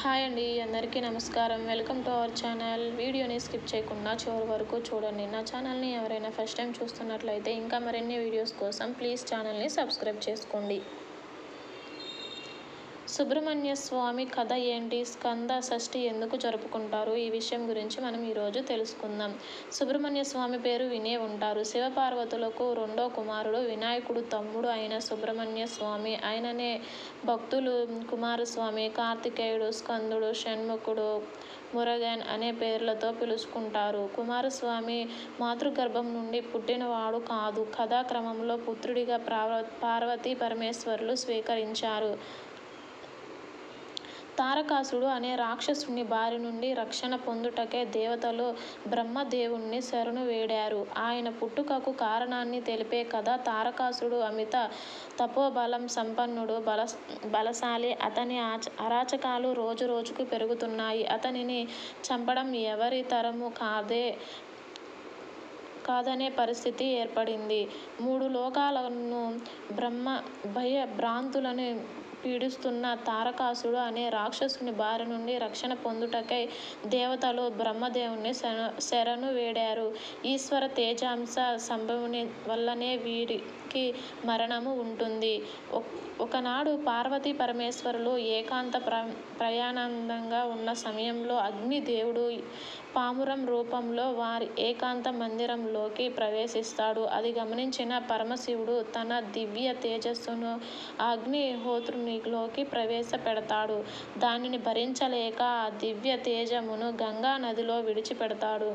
Hi అండి అందరికీ నమస్కారం. Welcome to our channel. వీడియోని స్కిప్ చేయకుండా చివరి వరకు చూడండి. నా ఛానల్ని ఎవరైనా ఫస్ట్ టైం చూస్తున్నట్లయితే ఇంకా మరిన్ని వీడియోస్ కోసం ప్లీజ్ ఛానల్ని సబ్స్క్రైబ్ చేసుకోండి. సుబ్రహ్మణ్య స్వామి కథ ఏంటి? స్కంద షష్ఠి ఎందుకు జరుపుకుంటారు? ఈ విషయం గురించి మనం ఈరోజు తెలుసుకుందాం. సుబ్రహ్మణ్య స్వామి పేరు వినే ఉంటారు. శివపార్వతులకు రెండో కుమారుడు వినాయకుడు తమ్ముడు అయిన సుబ్రహ్మణ్య స్వామి. ఆయననే భక్తులు కుమారస్వామి కార్తికేయుడు స్కందుడు షణ్ముఖుడు మురగన్ అనే పేర్లతో పిలుచుకుంటారు. కుమారస్వామి మాతృగర్భం నుండి పుట్టినవాడు కాదు. కథాక్రమంలో పుత్రుడిగా పార్వ పార్వతీ పరమేశ్వరులు స్వీకరించారు. తారకాసుడు అనే రాక్షసుని బారి నుండి రక్షణ పొందుటకే దేవతలు బ్రహ్మదేవుణ్ణి శరణు వేడారు. ఆయన పుట్టుకకు కారణాన్ని తెలిపే కథ తారకాసుడు అమిత తపోబలం సంపన్నుడు బల బలశాలి అతని ఆచ అరాచకాలు రోజు రోజుకు పెరుగుతున్నాయి. అతనిని చంపడం ఎవరి తరము కాదే కాదనే పరిస్థితి ఏర్పడింది. మూడు లోకాలను బ్రహ్మ భయ భ్రాంతులను పీడిస్తున్న తారకాసుడు అనే రాక్షసుని బారి నుండి రక్షణ పొందుటకై దేవతలు బ్రహ్మదేవుని శరణు వేడారు. ఈశ్వర తేజాంశ సంభవుని వల్లనే వీరికి మరణము ఉంటుంది. ఒకనాడు పార్వతీ పరమేశ్వరులు ఏకాంత ప్ర ప్రయానందంగా ఉన్న సమయంలో అగ్ని దేవుడు పామురం రూపంలో వారి ఏకాంత మందిరంలోకి ప్రవేశిస్తాడు. అది గమనించిన పరమశివుడు తన దివ్య తేజస్సును అగ్నిహోత్రునిలోకి ప్రవేశపెడతాడు. దానిని భరించలేక ఆ దివ్య తేజమును గంగా నదిలో విడిచిపెడతాడు.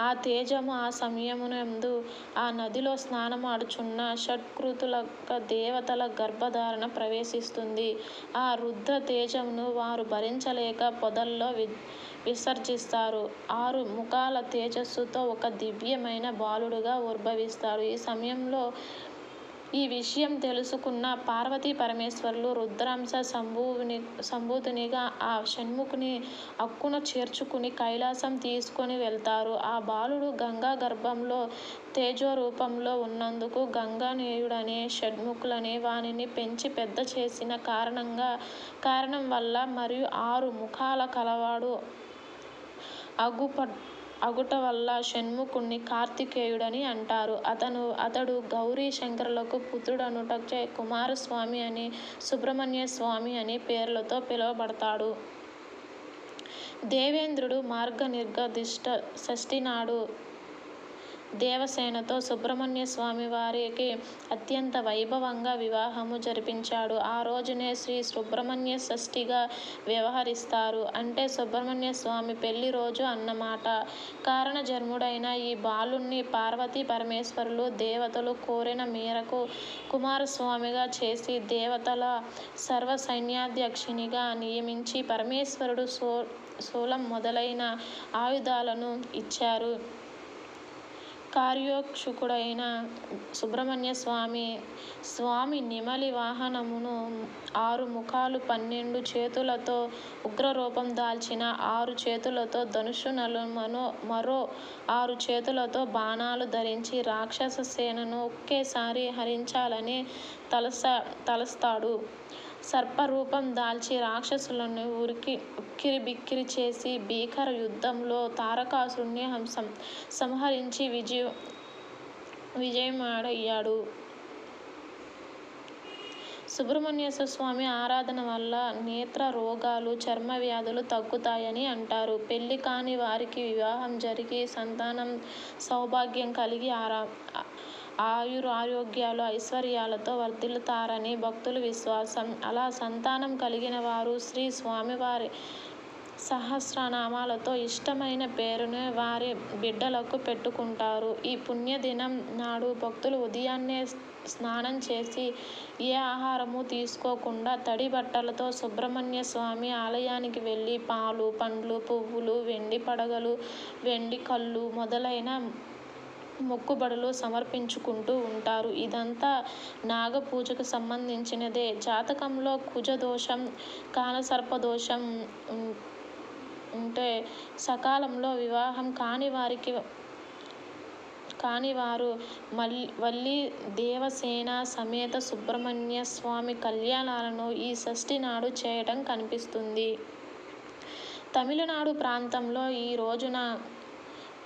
ఆ తేజము ఆ సమయమునందు ఆ నదిలో స్నానమాడుచున్న షట్కృతుల దేవతల గర్భధారణ ప్రవేశిస్తుంది. ఆ రుద్ర తేజమును వారు భరించలేక పొదల్లో వి విసర్జిస్తారు. ఆరు ముఖాల తేజస్సుతో ఒక దివ్యమైన బాలుడుగా ఉద్భవిస్తాడు ఈ సమయంలో ఈ విషయం తెలుసుకున్న పార్వతీ పరమేశ్వరులు రుద్రాంశ సంభూని సంభూతునిగా ఆ షణ్ముఖుని అక్కున చేర్చుకుని కైలాసం తీసుకొని వెళ్తారు. ఆ బాలుడు గంగా గర్భంలో తేజో రూపంలో ఉన్నందుకు గంగానేయుడనే షణ్ముఖులని వానిని పెంచి పెద్ద చేసిన కారణంగా కారణం వల్ల మరియు ఆరు ముఖాల కలవాడు అగుపట్ అగుట వల్ల షణ్ముఖుణ్ణి కార్తికేయుడని అంటారు. అతను అతడు గౌరీ శంకరులకు పుత్రుడనుటచే కుమారస్వామి అని సుబ్రహ్మణ్య స్వామి అని పేర్లతో పిలువబడతాడు. దేవేంద్రుడు మార్గనిర్గదిష్ట షష్ఠి నాడు దేవసేనతో సుబ్రహ్మణ్య స్వామి వారికి అత్యంత వైభవంగా వివాహము జరిపించాడు. ఆ రోజునే శ్రీ సుబ్రహ్మణ్య షష్ఠిగా వ్యవహరిస్తారు. అంటే సుబ్రహ్మణ్య స్వామి పెళ్ళి రోజు అన్నమాట. కారణజన్ముడైన ఈ బాలుణ్ణి పార్వతీ పరమేశ్వరులు దేవతలు కోరిన మేరకు కుమారస్వామిగా చేసి దేవతల సర్వసైన్యాధ్యక్షునిగా నియమించి పరమేశ్వరుడు సో శూలం మొదలైన ఆయుధాలను ఇచ్చారు. కార్యోక్షుకుడైన సుబ్రహ్మణ్య స్వామి స్వామి నిమలి వాహనమును ఆరు ముఖాలు పన్నెండు చేతులతో ఉగ్రరూపం దాల్చిన ఆరు చేతులతో ధనుషునలు మనో మరో ఆరు చేతులతో బాణాలు ధరించి రాక్షస సేనను ఒకేసారి హరించాలని తలస తలస్తాడు. సర్పరూపం దాల్చి రాక్షసులను ఉరికి ఉక్కిరి బిక్కిరి చేసి భీకర యుద్ధంలో తారకాసురుణ్ణి హంసం సంహరించి విజయ విజయమాడయ్యాడు. సుబ్రహ్మణ్యేశ్వర స్వామి ఆరాధన వల్ల నేత్ర రోగాలు చర్మ వ్యాధులు తగ్గుతాయని అంటారు. పెళ్ళి కాని వారికి వివాహం జరిగి సంతానం సౌభాగ్యం కలిగి ఆరా ఆయురారోగ్యాలు ఐశ్వర్యాలతో వర్ధిల్లుతారని భక్తుల విశ్వాసం అలా సంతానం కలిగిన వారు శ్రీ స్వామివారి సహస్రనామాలతో ఇష్టమైన పేరును వారి బిడ్డలకు పెట్టుకుంటారు. ఈ పుణ్యదినం నాడు భక్తులు ఉదయాన్నే స్నానం చేసి ఏ ఆహారము తీసుకోకుండా తడి బట్టలతో సుబ్రహ్మణ్య స్వామి ఆలయానికి వెళ్ళి పాలు, పండ్లు, పువ్వులు, వెండి పడగలు, వెండి కళ్ళు మొదలైన మొక్కుబడులు సమర్పించుకుంటూ ఉంటారు. ఇదంతా నాగపూజకు సంబంధించినదే. జాతకంలో కుజదోషం, కాలసర్పదోషం ఉంటే సకాలంలో వివాహం కాని వారికి కానివారు వల్లి దేవసేన సమేత సుబ్రహ్మణ్య స్వామి కళ్యాణాలను ఈ షష్ఠి నాడు చేయటం కనిపిస్తుంది. తమిళనాడు ప్రాంతంలో ఈ రోజున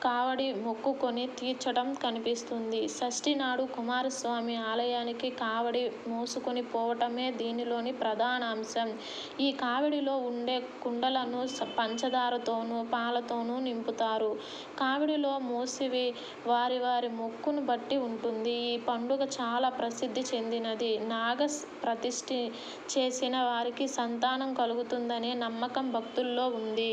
కావడి మొక్కుకొని తీర్చటం కనిపిస్తుంది. షష్ఠి నాడు కుమారస్వామి ఆలయానికి కావడి మోసుకొని పోవటమే దీనిలోని ప్రధాన అంశం ఈ కావిడిలో ఉండే కుండలను పంచదారతోనూ, పాలతోనూ నింపుతారు. కావిడిలో మూసివి వారి వారి మొక్కును బట్టి ఉంటుంది. ఈ పండుగ చాలా ప్రసిద్ధి చెందినది. నాగ ప్రతిష్ఠి చేసిన వారికి సంతానం కలుగుతుందనే నమ్మకం భక్తుల్లో ఉంది.